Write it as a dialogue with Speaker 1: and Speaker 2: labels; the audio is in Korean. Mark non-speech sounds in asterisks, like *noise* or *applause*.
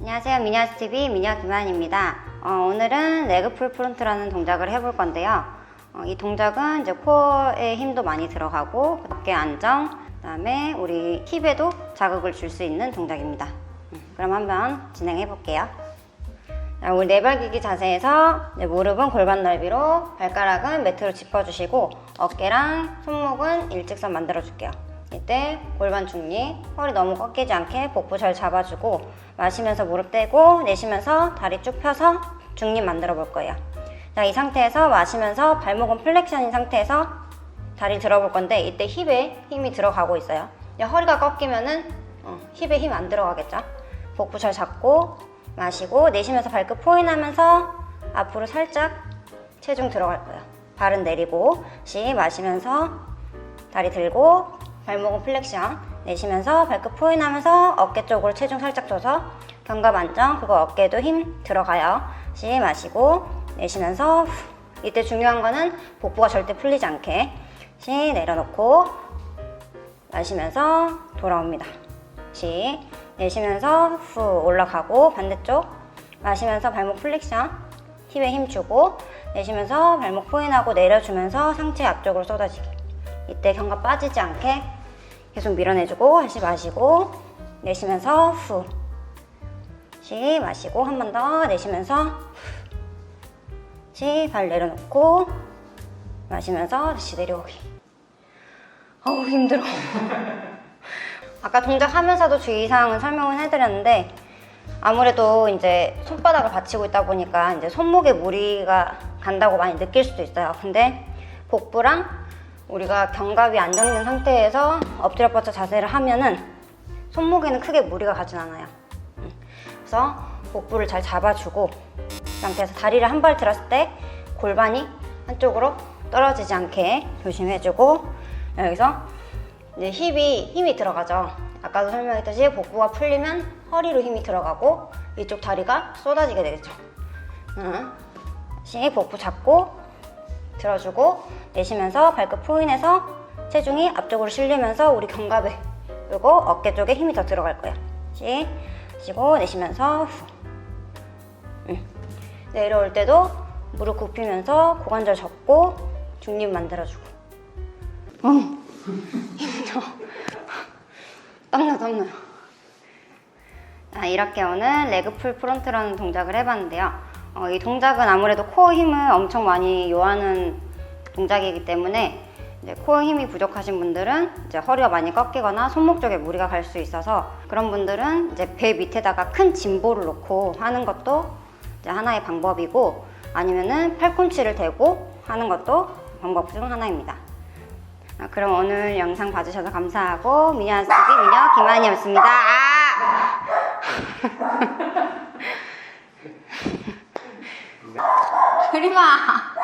Speaker 1: 안녕하세요. 미니아스TV 미니아 김한입니다. 어, 오늘은 레그풀 프론트라는 동작을 해볼 건데요. 어, 이 동작은 이제 코어에 힘도 많이 들어가고 어깨 안정, 그 다음에 우리 힙에도 자극을 줄 수 있는 동작입니다. 음, 그럼 한번 진행해 볼게요. 자, 우리 네발기기 자세에서 무릎은 골반 넓이로 발가락은 매트로 짚어주시고 어깨랑 손목은 일직선 만들어 줄게요. 이때 골반 중립, 허리 너무 꺾이지 않게 복부 잘 잡아주고 마시면서 무릎 떼고 내쉬면서 다리 쭉 펴서 중립 만들어 볼 거예요. 자, 이 상태에서 마시면서 발목은 플렉션인 상태에서 다리 들어볼 건데 이때 힙에 힘이 들어가고 있어요. 허리가 꺾이면은 어, 힙에 힘 안 들어가겠죠? 복부 잘 잡고 마시고 내쉬면서 발끝 포인하면서 앞으로 살짝 체중 들어갈 거예요. 발은 내리고 시 마시면서 다리 들고 발목은 플렉션 내쉬면서 발끝 포인하면서 어깨 쪽으로 체중 살짝 줘서 견갑 안정 그리고 어깨도 힘 들어가요. 시 마시고 내쉬면서 후. 이때 중요한 거는 복부가 절대 풀리지 않게 시 내려놓고 마시면서 돌아옵니다. 시 내쉬면서 후 올라가고 반대쪽 마시면서 발목 플렉션 힙에 힘 주고 내쉬면서 발목 포인하고 내려주면서 상체 앞쪽으로 쏟아지기 이때 견갑 빠지지 않게 계속 밀어내주고 다시 마시고 내쉬면서 후. 시 마시고 한 번 더 내쉬면서 시발 내려놓고 마시면서 다시 내려오기. 어우 힘들어. *laughs* 아까 동작 하면서도 주의사항은 설명을 해드렸는데 아무래도 이제 손바닥을 받치고 있다 보니까 이제 손목에 무리가 간다고 많이 느낄 수도 있어요. 근데 복부랑 우리가 견갑이 안정된 상태에서 엎드려 뻗쳐 자세를 하면은 손목에는 크게 무리가 가진 않아요. 음. 그래서 복부를 잘 잡아주고 그 상태에서 다리를 한 발 들었을 때 골반이 한쪽으로 떨어지지 않게 조심해주고 여기서 이제 힙이 힘이 들어가죠. 아까도 설명했듯이 복부가 풀리면 허리로 힘이 들어가고 이쪽 다리가 쏟아지게 되겠죠. 응. 다시 복부 잡고 들어주고 내쉬면서 발끝 포인해서 체중이 앞쪽으로 실리면서 우리 견갑에 그리고 어깨 쪽에 힘이 더 들어갈 거예요. 쉬고 내쉬면서 후. 응. 내려올 때도 무릎 굽히면서 고관절 접고 중립 만들어주고. 응. 힘들어. 땀나 땀나요. 자, 이렇게 오늘 레그풀 프론트라는 동작을 해봤는데요. 어, 이 동작은 아무래도 코어 힘을 엄청 많이 요하는 동작이기 때문에 이제 코어 힘이 부족하신 분들은 이제 허리가 많이 꺾이거나 손목 쪽에 무리가 갈 수 있어서 그런 분들은 이제 배 밑에다가 큰 짐볼을 놓고 하는 것도 이제 하나의 방법이고 아니면은 팔꿈치를 대고 하는 것도 방법 중 하나입니다. 아, 그럼 오늘 영상 봐주셔서 감사하고 미녀 TV 미녀 김한이었습니다. 아! *laughs* *laughs* 그리마.